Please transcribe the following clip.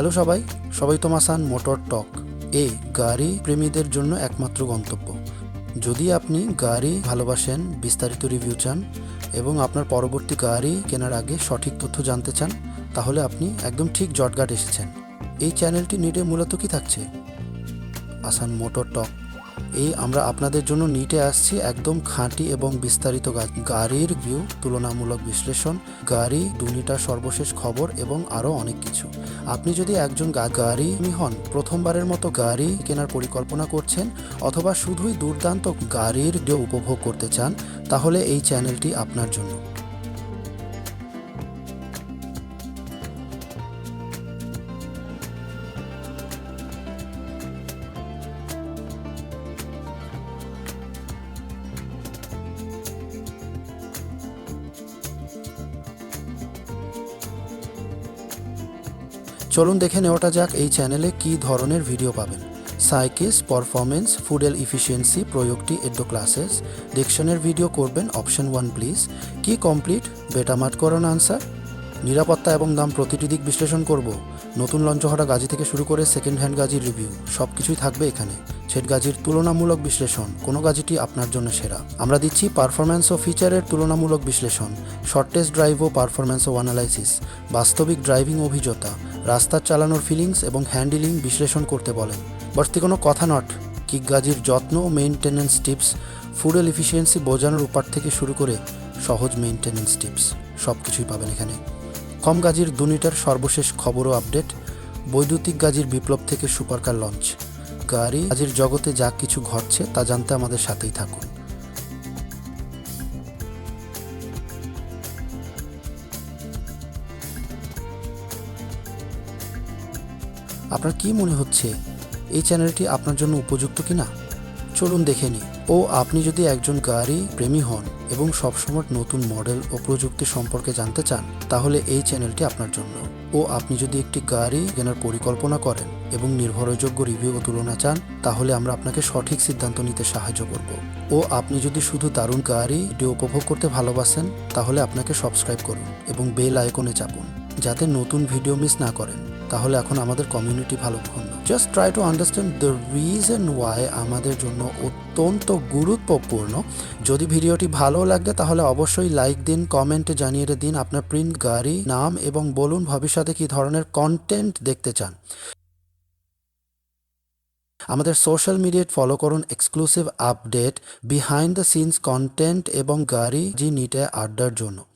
Hello সবাই সবাই তোমাসান motor টক। এ গাড়ি প্রেমীদের জন্য একমাত্র গন্তব্য। যদি আপনি গাড়ি ভালোবাসেন, বিস্তারিত রিভিউ চান এবং আপনার পরবর্তী গাড়ি কেনার আগে সঠিক তথ্য জানতে চান, তাহলে আপনি একদম ঠিক জটগাট এসেছেন। এই চ্যানেলটি নিটে মূলত কি থাকছে? আসান মোটর টক। এই আমরা আপনাদের জন্য নিটে আসছি একদম খাঁটি এবং বিস্তারিত গাড়ির ভিউ, তুলনামূলক বিশ্লেষণ, গাড়ি, দুনিটার সর্বশেষ খবর এবং আরও অনেক কিছু। আপনি যদি একজন গাড়ি হন, প্রথমবারের মতো গাড়ি কেনার পরিকল্পনা করছেন, অথবা শুধুই দুর্দান্ত গাড়ির উপভোগ করতে চান, তাহলে এই চ্যানেলটি আপনার জন্য। চলুন দেখে নেওয়াটা যাক এই চ্যানেলে কি ধরনের ভিডিও পাবেন। সাইকিস পারফরমেন্স ফুডেল ইফিসিয়েন্সি প্রয়োগটি এডো ক্লাসেস ডিকশনের ভিডিও করবেন অপশন ওয়ান প্লিজ কি কমপ্লিট বেটামাট করুন আনসার নিরাপত্তা এবং দাম প্রতিটি দিক বিশ্লেষণ করব। নতুন লঞ্চ হওয়া গাজি থেকে শুরু করে সেকেন্ড হ্যান্ড গাজির রিভিউ সব কিছুই থাকবে এখানে। সেট গাজির তুলনামূলক বিশ্লেষণ। কোনো গাজিটি আপনার জন্য সেরা। আমরা দিচ্ছি পারফরম্যান্স ও ফিচারের তুলনামূলক বিশ্লেষণ। শর্টেস্ট ড্রাইভ ও পারফরম্যান্স ও অ্যানালাইসিস বাস্তবিক ড্রাইভিং অভিজ্ঞতা। রাস্তার চালানোর ফিলিংস এবং হ্যান্ডেলিং বিশ্লেষণ করতে বলেন। বর্তি কোনো কথা নট কিক গাজির যত্ন ও মেইনটেনেন্স টিপস ফুডেল ইফিসিয়েন্সি বোঝানোর উপার থেকে শুরু করে সহজ মেইনটেনেন্স টিপস সব কিছুই পাবেন এখানে। কম গাজির দুনিটার সর্বশেষ খবর ও আপডেট। বৈদ্যুতিক গাজির বিপ্লব থেকে সুপারকার লঞ্চ। গাড়ি, গাজির জগতে যা কিছু ঘটছে তা জানতে আমাদের সাথেই থাকুন। আপনার কি মনে হচ্ছে, এই চ্যানেলটি আপনার জন্য উপযুক্ত কিনা? চলুন দেখে নিই। ও, আপনি যদি একজন গাড়ি প্রেমী হন এবং সবসময় নতুন মডেল ও প্রযুক্তি সম্পর্কে জানতে চান, তাহলে এই চ্যানেলটি আপনার জন্য। ও, আপনি যদি একটি গাড়ি কেনার পরিকল্পনা করেন এবং নির্ভরযোগ্য রিভিউ ও তুলনা চান, তাহলে আমরা আপনাকে সঠিক সিদ্ধান্ত নিতে সাহায্য করব। ও, আপনি যদি শুধু দারুণ গাড়ি ভিডিও উপভোগ করতে ভালোবাসেন, তাহলে আপনাকে সাবস্ক্রাইব করুন এবং বেল আইকনে চাপুন, যাতে নতুন ভিডিও মিস না করেন। তাহলে এখন আমাদের কমিউনিটি ভালো ভালোক্ষণ just try to understand the reason why আমাদের জন্য অত্যন্ত গুরুত্বপূর্ণ। যদি ভিডিওটি ভালো লাগে তাহলে অবশ্যই লাইক দিন কমেন্টে জানিয়ে দিন আপনার প্রিন্ট গাড়ি, নাম এবং বলুন ভবিষ্যতে কী ধরনের কন্টেন্ট দেখতে চান। আমাদের সোশ্যাল মিডিয়ায় ফলো করুন exclusive update behind the scenes content এবং গাড়ি জি নিটে আড্ডার জন্য।